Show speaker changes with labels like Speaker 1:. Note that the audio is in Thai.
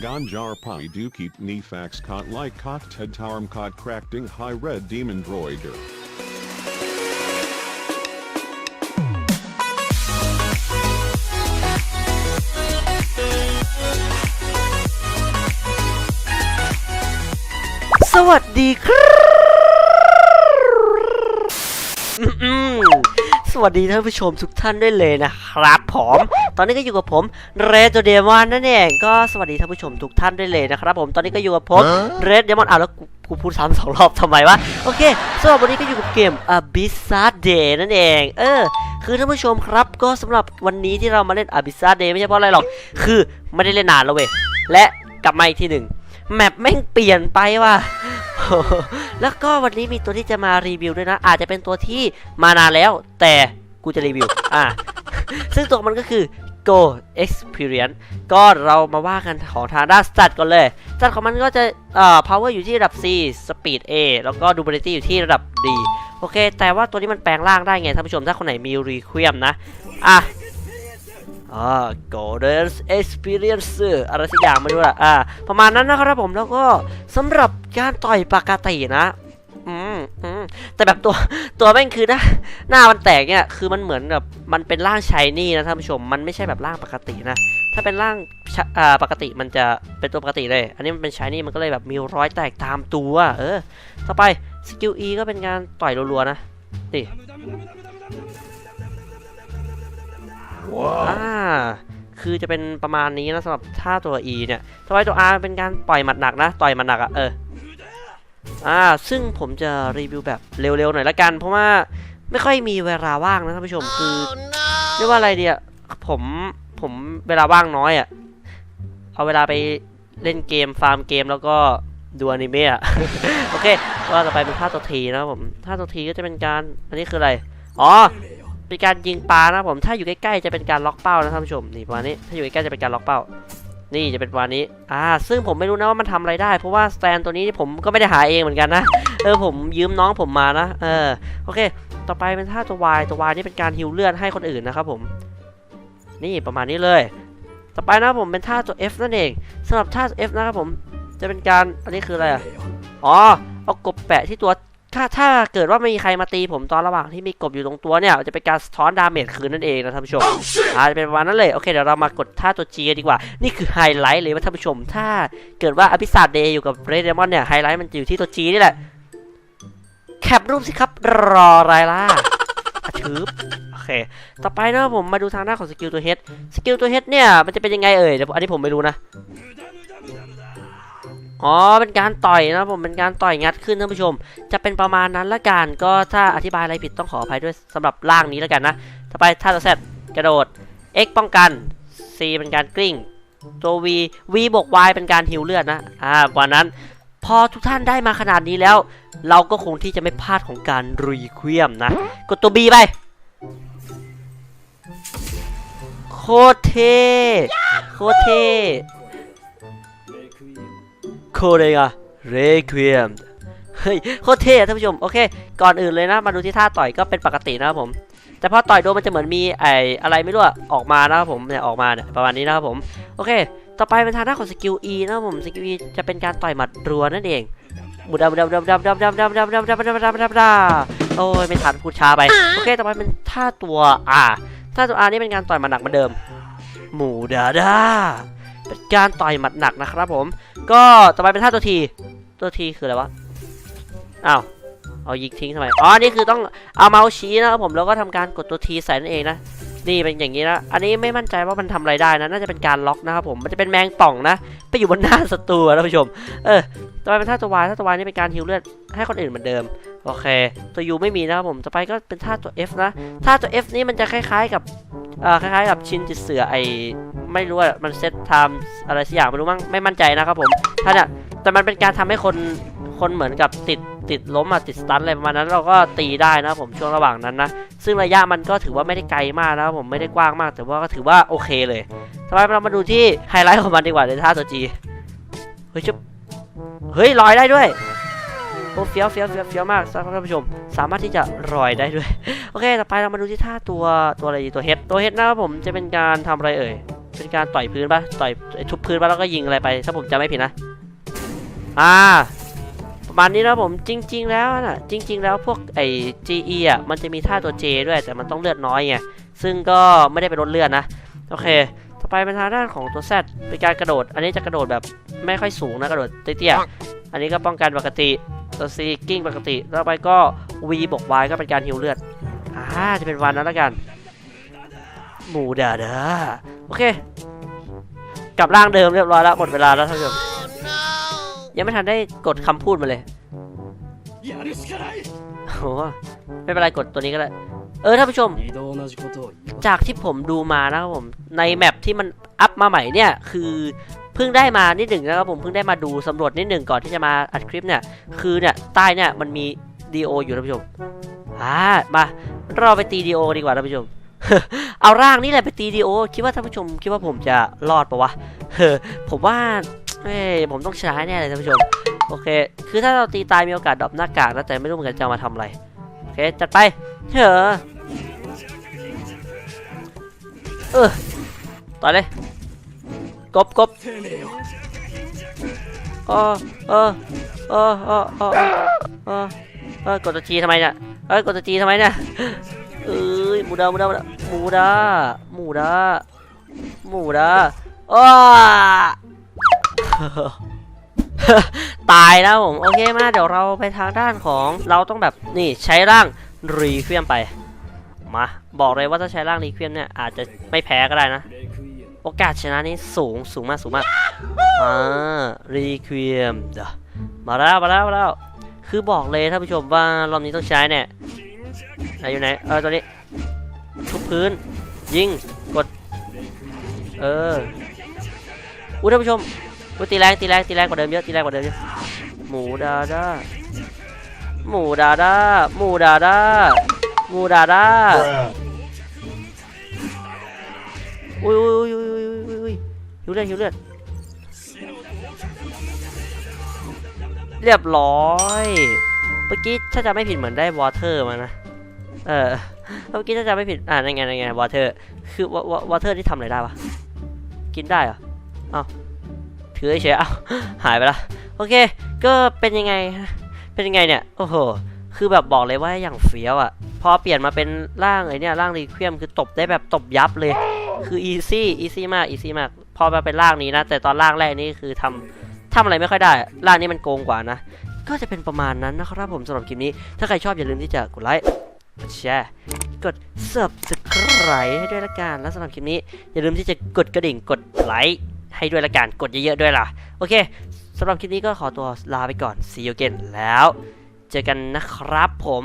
Speaker 1: Ganjar Pai do keep nefax caught cot like cocked head tarm cot cracking high red demon droider.
Speaker 2: สวัสดีครับ สวัสดีท่านผู้ชมทุกท่านด้วยเลยนะครับผมตอนนี้ก็อยู่กับผมเรดเดมอนนั่นเองก็สวัสดีท่านผู้ชมทุกท่านด้วยเลยนะครับผมตอนนี้ก็อยู่กับผมเรดเดมอนอ้าวแล้วกูกูพูดซ้ำสองรอบทำไมวะโอเคสำหรับวันนี้ก็อยู่กับเกม Abyssal Day นั่นเอง เออ คือท่านผู้ชมครับก็สำหรับวันนี้ที่เรามาเล่น Abyssal Day ไม่ใช่เพราะอะไรหรอก คือไม่ได้เล่นนานแล้วเว้ยและกลับมาอีกทีหนึ่งแมปแม่งเปลี่ยนไปว่ะ แล้วก็วันนี้มีตัวที่จะมารีวิวด้วยนะ อาจจะเป็นตัวที่มานานแล้ว แต่กูจะรีวิว อ่าซึ่งตัวมันก็คือ Go Experience ก็เรามาว่ากันของทางด้านสตัดก่อนเลยสตัดของมันก็จะเอ่อ power อยู่ที่ระดับ C speed A แล้วก็ durability อยู่ที่ระดับ D โอเค แต่ว่าตัวนี้มันแปลงร่างได้ไงท่านผู้ชม ถ้าคนไหนมี requiem นะ อะ อ่า Golden Experience อะไรสักอย่างไม่รู้ละอ่า ประมาณนั้นนะครับผมแล้วก็สำหรับการต่อยปกตินะอืมอืมแต่แบบตัวตัวแม่งคือนะหน้ามันแตกเนี่ยคือมันเหมือนแบบมันเป็นร่างชายนี่นะท่านผู้ชมมันไม่ใช่แบบร่างปกตินะถ้าเป็นร่างอ่าปกติมันจะเป็นตัวปกติเลย อันนี้มันเป็นชายนี่มันก็เลยแบบมีรอยแตกตามตัว เออ ต่อไปสกิล E ก็เป็นการต่อยรัวๆนะนี่ อ่าคือจะเป็นประมาณนี้นะสำหรับท่าตัว E เนี่ยต่อไปตัว R เป็นการปล่อยหมัดหนักนะ ต่อยหมัดหนักอะเอออ่าซึ่งผมจะรีวิวแบบเร็วๆหน่อยละกัน เพราะว่าไม่ค่อยมีเวลาว่างนะท่านผู้ชมคือเรียกว่าอะไรเดียผมผมเวลาว่างน้อยอะเอาเวลาไปเล่นเกมฟาร์มเกมแล้วก็ดูอนิเมะอะโอเคก็ต่อไปเป็นท่าตัวทีนะครับผมท่าตัวทีก็จะเป็นการอันนี้คืออะไรอ๋อ เป็นการยิงปลานะผมถ้าอยู่ใกล้ๆจะเป็นการล็อกเป้านะท่านผู้ชมนี่ประมาณนี้ถ้าอยู่ใกล้ๆจะเป็นการล็อกเป้า นี่จะเป็นประมาณนี้อ่าซึ่งผมไม่รู้นะว่ามันทำอะไรได้ เพราะว่าสแตนตัวนี้ผมก็ไม่ได้หาเองเหมือนกันนะเออผมยืมน้องผมมานะเออโอเค ต่อไปเป็นท่าตัววายตัววายนี่เป็นการฮิวเลือดให้คนอื่นนะครับผมนี่ประมาณนี้เลย ต่อไปนะผมเป็นท่าตัว F นั่นเองสำหรับท่า F นะครับผมจะเป็นการอันนี้คืออะไรอ๋อเอากบแปะที่ตัว ถ้าถ้าเกิดว่าไม่มีใครมาตีผมตอนระหว่างที่มีกบอยู่ตรงตัวเนี่ย จะเป็นการสะท้อนดาเมจคืนนั่นเองนะท่านผู้ชมอาจจะเป็นประมาณนั้นเลย โอเคเดี๋ยวเรามากดท่าตัว G กันดีกว่า นี่คือไฮไลท์เลยว่าท่านผู้ชม ถ้าเกิดว่าอภิษาเดย์อยู่กับเรดเดมอนเนี่ยไฮไลท์มันจะอยู่ที่ตัว G นี่แหละ แคปรูปสิครับ รออะไรล่ะอะชืบโอเค ต่อไปนะผมมาดูทางหน้าของสกิลตัว H สกิลตัว H เนี่ย มันจะเป็นยังไงเอ่ยเดี๋ยวอันนี้ผมไม่รู้นะ อ๋อ เป็นการต่อยนะผม เป็นการต่อยงัดขึ้นท่านผู้ชม จะเป็นประมาณนั้นละกัน ก็ถ้าอธิบายอะไรผิดต้องขออภัยด้วยสำหรับร่างนี้ล้วกันนะ ต่อไปท่าตัว Z กระโดด X ป้องกัน C เป็นการกลิ้ง ตัว V V บวก Y เป็นการฮิวเลือดนะ อ่ากว่านั้น พอทุกท่านได้มาขนาดนี้แล้ว เราก็คงที่จะไม่พลาดของการรีเควีมนะ กดตัว B ไป โคตรเท่ โคตรเท่ โคเรงอะเรควีมเฮ้ยโคตรเท่ท่านผู้ชม โอเค ก่อนอื่นเลยนะ มาดูที่ท่าต่อยก็เป็นปกตินะครับผม แต่พอต่อยโดนมันจะเหมือนมีไออะไรไม่รู้ออกมานะครับผมเนี่ยออกมาเนี่ยประมาณนี้นะครับผม โอเค ต่อไปเป็นทางด้านของสกิล E นะครับผม สกิล E จะเป็นการต่อยหมัดรัวนั่นเองหมุดดำดำดำดำดำดำดำดำดำดำดำดำดำดำโอ้ยไม่ทันพูดช้าไป โอเค ต่อไปเป็นท่าตัว R ท่าตัว R นี่เป็นการต่อยหมัดหนักเหมือนเดิม หมูดาดาเป็นการต่อยหมัดหนักนะครับผม ก็ต่อไปเป็นท่าตัวที ตัวทีคืออะไรวะ อ้าว เอายิงทิ้งทำไม อ๋อ นี่คือต้องเอาเมาส์ชี้นะครับผม แล้วก็ทำการกดตัวทีใส่นั่นเองนะ นี่เป็นอย่างนี้นะ อันนี้ไม่มั่นใจว่ามันทำอะไรได้นะ น่าจะเป็นการล็อกนะครับผม มันจะเป็นแมงป่องนะ ไปอยู่บนหน้าศัตรูนะท่านผู้ชม เออ ต่อไปเป็นท่าตัววายท่าตัววายนี่เป็นการฮิวเลือดให้คนอื่นเหมือนเดิม โอเค ตัวยูไม่มีนะครับผมต่อไปก็เป็นท่าตัว F นะท่าตัว F นี่มันจะคล้าย ๆกับเอ่อคล้ายๆกับชินจิตเสือไอไม่รู้อะมันเซตไทม์อะไรสักอย่างไม่รู้มั้งไม่มั่นใจนะครับผมท่านเนี่ยแต่มันเป็นการทำให้คนคนเหมือนกับติดติดล้มอะติดสตันอะไรประมาณนั้นเราก็ตีได้นะครับผมช่วงระหว่างนั้นนะ ซึ่งระยะมันก็ถือว่าไม่ได้ไกลมากนะครับผมไม่ได้กว้างมาก แต่ว่าก็ถือว่าโอเคเลยต่อไปเรามาดูที่ไฮไลท์ของมันดีกว่าในท่าตัวจีเฮ้ยชุบ เฮ้ยลอยได้ด้วยโอ้เฟี้ยวเฟี้ยวเฟี้ยวเฟี้ยวมากท่านผู้ชม สามารถที่จะลอยได้ด้วย โอเค ต่อไปเรามาดูที่ท่าตัวตัวอะไรดีตัวเฮดตัวเฮดนะครับผมจะเป็นการทำอะไรเอ่ย เป็นการต่อยพื้นปะต่อยทุบพื้นปะแล้วก็ยิงอะไรไป ถ้าผมจำไม่ผิดนะ อ่า ประมาณนี้นะผม จริง ๆ แล้วน่ะจริง ๆ แล้วพวกไอ้ GE อะ มันจะมีท่าตัว J ด้วย แต่มันต้องเลือดน้อยไง ซึ่งก็ไม่ได้เป็นลดเลือดนะ โอเค ไปเป็นทางด้านของตัวแซดเป็นการกระโดด อันนี้จะกระโดดแบบไม่ค่อยสูงนะกระโดดเตี้ยๆอันนี้ก็ป้องกันปกติตัวซีกิ้งปกติแล้วไปก็วีบกวายก็เป็นการฮิวเลือดอ่าจะเป็นวันนั้นแล้วกัน หมูดาดาโอเคกลับร่างเดิมเรียบร้อยแล้วหมดเวลาแล้วท่านผู้ชมยังไม่ทันได้กดคำพูดมาเลยโอ้ไม่เป็นไรกดตัวนี้ก็ได้ เออท่านผู้ชม จากที่ผมดูมานะครับผม ในแมปที่มันอัพมาใหม่เนี่ย คือเพิ่งได้มานิดหนึ่งนะครับผมเพิ่งได้มาดูสำรวจนิดหนึ่งก่อนที่จะมาอัดคลิปเนี่ย คือเนี่ยใต้เนี่ยมันมีดีโออยู่ท่านผู้ชมอ่ามาเราไปตีดีโอดีกว่าท่านผู้ชมเอาร่างนี่แหละไปตีดีโอคิดว่าท่านผู้ชม คิดว่าผมจะรอดปะวะเฮ้ผมว่าเอ้ผมต้องชนะแน่เลยท่านผู้ชม โอเค คือถ้าเราตีตายมีโอกาสดรอปหน้ากากนะแต่ไม่รู้เหมือนกันจะมาทำอะไร โอเค จัดไปเฮ้อ เออตายเลยกบกบเออเออเออเออเออเอกดตะวจีทำไมเนี่ยเอ้ยกดตะวจีทำไมเนี่ยเอ้ยหมูดาหมูดาหมูดาหมูดาหมูดาอ้าตายแล้วผมโอเคมาเดี๋ยวเราไปทางด้านของเราต้องแบบนี่ใช้ร่างรีเฟียมไปมา บอกเลยว่าถ้าใช้ร่างรีเคียมเนี่ยอาจจะไม่แพ้ก็ได้นะ โอกาสชนะนี่สูงสูงมากสูงมากอ่ารีเคียมเดมาแล้วมาแล้วมาแล้วคือบอกเลยท่านผู้ชมว่ารอบนี้ต้องใช้เนี่ยอยู่ไหนเออตัวนี้ทุบพื้น ยิงกด เอออู้ท่านผู้ชมอู้ตีแรงตีแรงตีแรงกว่าเดิมเยอะตีแรงกว่าเดิมเยอะหมูดาดาหมูดาดาหมูดาดา หมูดาดาอุ้ยอุ้ยอุ้ยอุ้ยอุ้ยอุ้ยอุ้ยหิวเลือดหิวเลือดเรียบร้อยเมื่อกี้ถ้าจะไม่ผิดเหมือนได้วอเตอร์มานะเออเมื่อกี้ถ้าจะไม่ผิดอ่านั่นไงนั่นไงวอเตอร์คือววอเตอร์ที่ทำอะไรได้ปะกินได้เหรอเอ้าถือเฉยๆเอ้าหายไปละโอเค ก็เป็นยังไง เป็นยังไงเนี่ย โอ้โห คือแบบบอกเลยว่าอย่างเฟี้ยวอะ พอเปลี่ยนมาเป็นร่างไอเนี่ยร่างรีเควมคือตบได้แบบตบยับเลย คืออีซี่อีซี่มากอีซี่มาก พอมาเป็นร่างนี้นะ แต่ตอนร่างแรกนี่คือทำทำอะไรไม่ค่อยได้ ร่างนี้มันโกงกว่านะ ก็จะเป็นประมาณนั้นนะครับผมสำหรับคลิปนี้ ถ้าใครชอบอย่าลืมที่จะกดไลค์กดแชร์กด subscribe ให้ด้วยละกัน แล้วสำหรับคลิปนี้ อย่าลืมที่จะกดกระดิ่งกดไลค์ให้ด้วยละกัน กดเยอะๆด้วยล่ะ โอเคสำหรับคลิปนี้ก็ขอตัวลาไปก่อน see you again แล้ว เจอกันนะครับผม